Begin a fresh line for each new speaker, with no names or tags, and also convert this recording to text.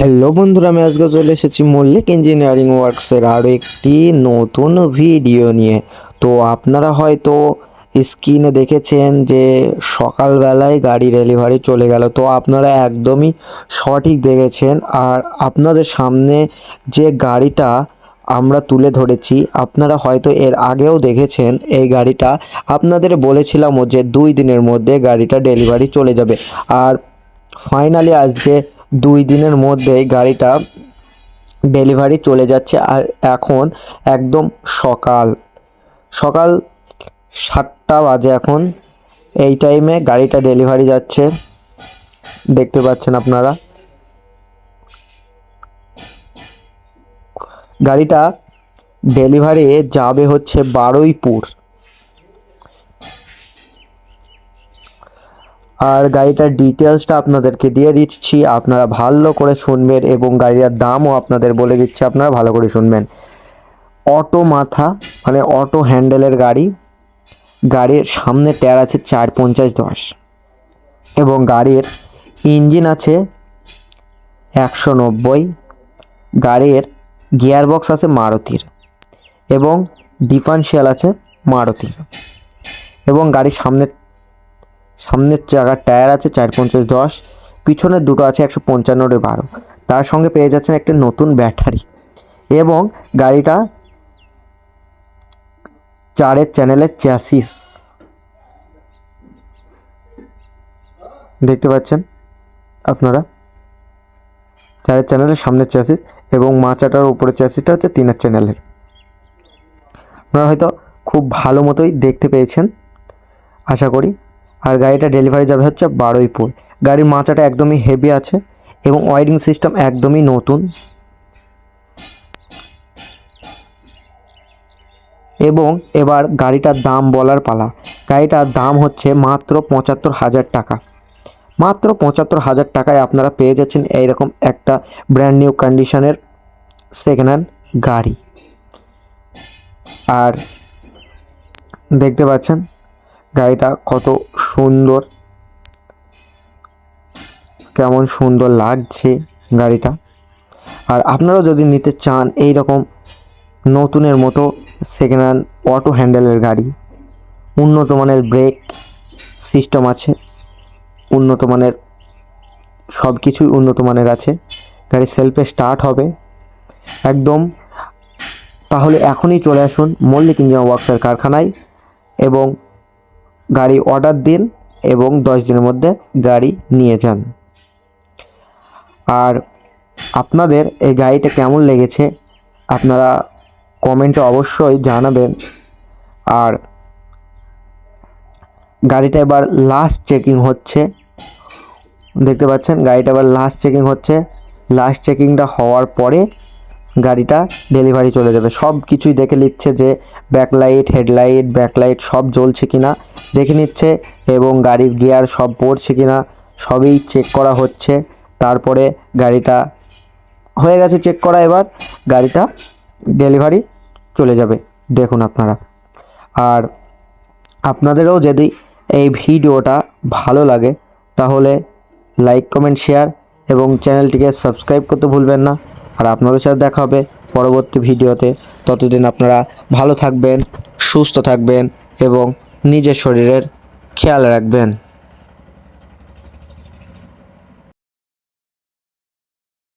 Hello বন্ধুরা, আমি আজকে চলে এসেছি মল্লিক ইঞ্জিনিয়ারিং ওয়ার্কসের আরও একটি নতুন ভিডিও নিয়ে। তো আপনারা হয়তো স্ক্রিনে দেখেছেন যে সকালবেলায় গাড়ি ডেলিভারি চলে গেল। তো আপনারা একদমই সঠিক দেখেছেন। আর আপনাদের সামনে যে গাড়িটা আমরা তুলে ধরেছি, আপনারা হয়তো এর আগেও দেখেছেন এই গাড়িটা। আপনাদের বলেছিলামও যে দুই দিনের মধ্যে গাড়িটা ডেলিভারি চলে যাবে। আর ফাইনালি আজকে দুই দিনের মধ্যেই গাড়িটা ডেলিভারি চলে যাচ্ছে আর এখন একদম সকাল সকাল সাতটা বাজে এখন। এই টাইমে গাড়িটা ডেলিভারি যাচ্ছে। দেখতে পাচ্ছেন আপনারা। গাড়িটা ডেলিভারি যাবে হচ্ছে বারুইপুর। আর গাড়িটার ডিটেলসটা আপনাদেরকে দিয়ে দিচ্ছি। আপনারা ভালো করে শুনবেন এবং গাড়িটার দামও আপনাদের বলে দিচ্ছি, আপনারা ভালো করে শুনবেন। অটো মাথা মানে অটো হ্যান্ডেলের গাড়ি। গাড়ির সামনে ট্যার আছে চার পঞ্চাশ দশ। এবং গাড়ির ইঞ্জিন আছে একশো নব্বই। গাড়ির গিয়ারবক্স আছে মারুতির। এবং ডিফারেন্সিয়াল আছে মারুতির। এবং গাড়ির সামনের সামনের চাকার টায়ার আছে চার পঞ্চাশ দশ, পিছনের দুটো আছে একশো পঞ্চান্নরে বারো। তার সঙ্গে পেয়ে যাচ্ছেন একটা নতুন ব্যাটারি। এবং গাড়িটা চারের চ্যানেলের চ্যাসিস। দেখতে পাচ্ছেন আপনারা? চারের চ্যানেলের সামনের চ্যাসিস এবং মাচাটার উপরের চ্যাসিসটা হচ্ছে তিনের চ্যানেলের। আপনারা হয়তো খুব ভালো মতোই দেখতে পেয়েছেন। আশা করি আর গাড়িটা ডেলিভারি যাবে হচ্ছে বারুইপুর। গাড়ির মাচাটা একদমই হেভি আছে এবং ওয়ারিং সিস্টেম একদমই নতুন। এবং এবার গাড়িটার দাম বলার পালা। গাড়িটার দাম হচ্ছে মাত্র পঁচাত্তর হাজার টাকা। মাত্র পঁচাত্তর হাজার টাকায় আপনারা পেয়ে যাচ্ছেন এইরকম একটা ব্র্যান্ড নিউ কন্ডিশনের সেকেন্ড হ্যান্ড গাড়ি। আর দেখতে পাচ্ছেন গাড়িটা কত সুন্দর। কেমন সুন্দর লাগছে গাড়িটা। আর আপনারাও যদি নিতে চান এই রকম নতুনের মতো সেকেন্ড হ্যান্ড অটো হ্যান্ডেলের গাড়ি, উন্নত মানের ব্রেক সিস্টেম আছে, উন্নত মানের সব কিছুই উন্নত মানের আছে, গাড়ি সেলফে স্টার্ট হবে। একদম, তাহলে এখনই চলে আসুন মল্লিক ইঞ্জিন ওয়ার্কসের কারখানায় এবং গাড়ি অর্ডার দিন এবং দশ দিনের মধ্যে গাড়ি নিয়ে যান। আর আপনাদের এই গাড়িটা কেমন লেগেছে আপনারা কমেন্টে অবশ্যই জানাবেন। আর গাড়িটা এবার লাস্ট চেকিং হচ্ছে। দেখতে পাচ্ছেন, গাড়িটা এবার লাস্ট চেকিং হচ্ছে। লাস্ট চেকিংটা হওয়ার পরে গাড়িটা ডেলিভারি চলে যাবে। সব কিছুই দেখে নিচ্ছে যে ব্যাকলাইট হেডলাইট ব্যাকলাইট সব জ্বলছে কি না দেখে নিচ্ছে এবং গাড়ির গিয়ার সব পড়ছে কি না সবই চেক করা হচ্ছে। তারপরে গাড়িটা হয়ে গেছে চেক করা এবার। গাড়িটা ডেলিভারি চলে যাবে। দেখুন আপনারা। আর আপনাদেরও যদি এই ভিডিওটা ভালো লাগে, তাহলে লাইক কমেন্ট শেয়ার এবং চ্যানেলটিকে সাবস্ক্রাইব করতে ভুলবেন না। আর আপনাদের সাথে দেখা হবে পরবর্তী ভিডিওতে। ততদিন আপনারা ভালো থাকবেন, সুস্থ থাকবেন এবং নিজের শরীরের খেয়াল রাখবেন।